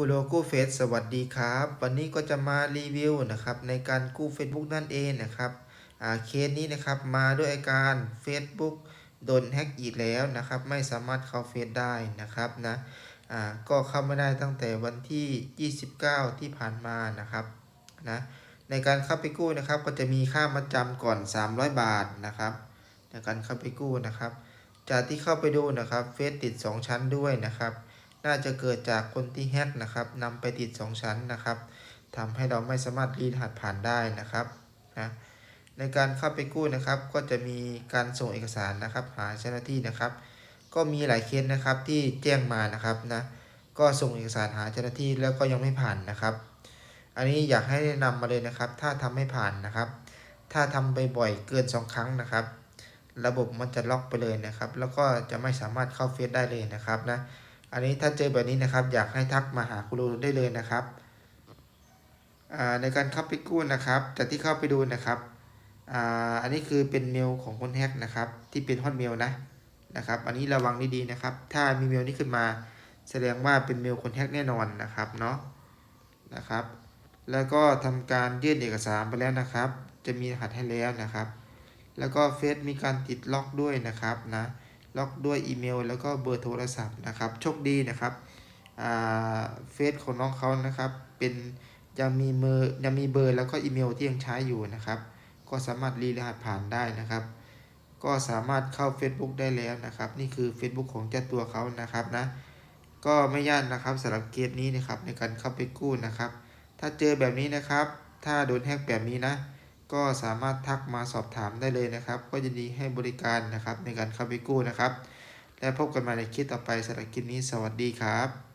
คูโลกู้เฟซสวัสดีครับ วันนี้ก็จะมารีวิวนะครับในการกู้ Facebook นั่นเองนะครับเคสนี้นะครับมาด้วยอาการ Facebook โดนแฮ็กอีกแล้วนะครับไม่สามารถเข้าเฟซได้นะครับนะก็เข้าไม่ได้ตั้งแต่วันที่ 29 ที่ผ่านมานะครับนะในการเข้าไปกู้นะครับก็จะมีค่ามาจำก่อน 300 บาทนะครับ ในการเข้าไปกู้นะครับ จากที่เข้าไปดูนะครับเฟซติด 2 ชั้นด้วยนะครับ น่าจะเกิดจากคนที่แฮกนะครับนำไปติด 2 ชั้นนะครับทำให้เราไม่สามารถรีดรหัสผ่านได้นะครับนะในการเข้าไปกู้นะครับ ก็จะมีการส่งเอกสารนะครับ หาเจ้าหน้าที่นะครับ ก็มีหลายเคสนะครับที่แจ้งมานะครับนะก็ส่งเอกสารหาเจ้าหน้าที่แล้วก็ยังไม่ผ่านนะครับ อันนี้อยากให้แนะนำมาเลยนะครับ ถ้าทำไม่ผ่านนะครับ ถ้าทำบ่อยๆเกิน 2 ครั้งนะครับ ระบบมันจะล็อกไปเลยนะครับ แล้วก็จะไม่สามารถเข้าเฟซได้เลยนะครับนะ อันนี้ถ้าเจอแบบนี้นะครับ อยากให้ทักมาหาครูได้เลยนะครับในการเข้าไปกู้นะครับจากที่เข้าไปดูนะครับอ,อันนี้คือเป็นเมลของคนแฮกนะครับที่เป็นฮอตเมลนะนะครับ อันนี้ระวังดีๆนะครับ ถ้ามีเมลนี้ขึ้นมาแสดงว่าเป็นเมลคนแฮกแน่นอนนะครับเนาะนะครับ แล้วก็ทำการยื่นเอกสารไปแล้วนะครับ จะมีรหัสให้แล้วนะครับ แล้วก็เฟซมีการติดล็อกด้วยนะครับนะ ล็อกด้วยอีเมล แล้วก็เบอร์โทรศัพท์นะครับโชคดีนะครับเฟซของน้องเขานะครับเป็นยังมีเบอร์ยังมีเบอร์แล้วก็อีเมลที่ยังใช้อยู่นะครับ ก็สามารถรีรหัสผ่านได้นะครับ ก็สามารถเข้า Facebook ได้แล้วนะครับ นี่คือ Facebook ของเจ้าตัวเขานะครับนะก็ไม่ยากนะครับสำหรับเคสนี้นะครับในการเข้าไปกู้นะครับ ถ้าเจอแบบนี้นะครับ ถ้าโดนแฮกแบบนี้นะ ก็สามารถทักมาสอบถามได้เลยนะครับ ก็ยินดีให้บริการนะครับในการเข้าไปกู้นะครับ และพบกันใหม่ในคลิปต่อไปสำหรับคลิปนี้สวัสดีครับ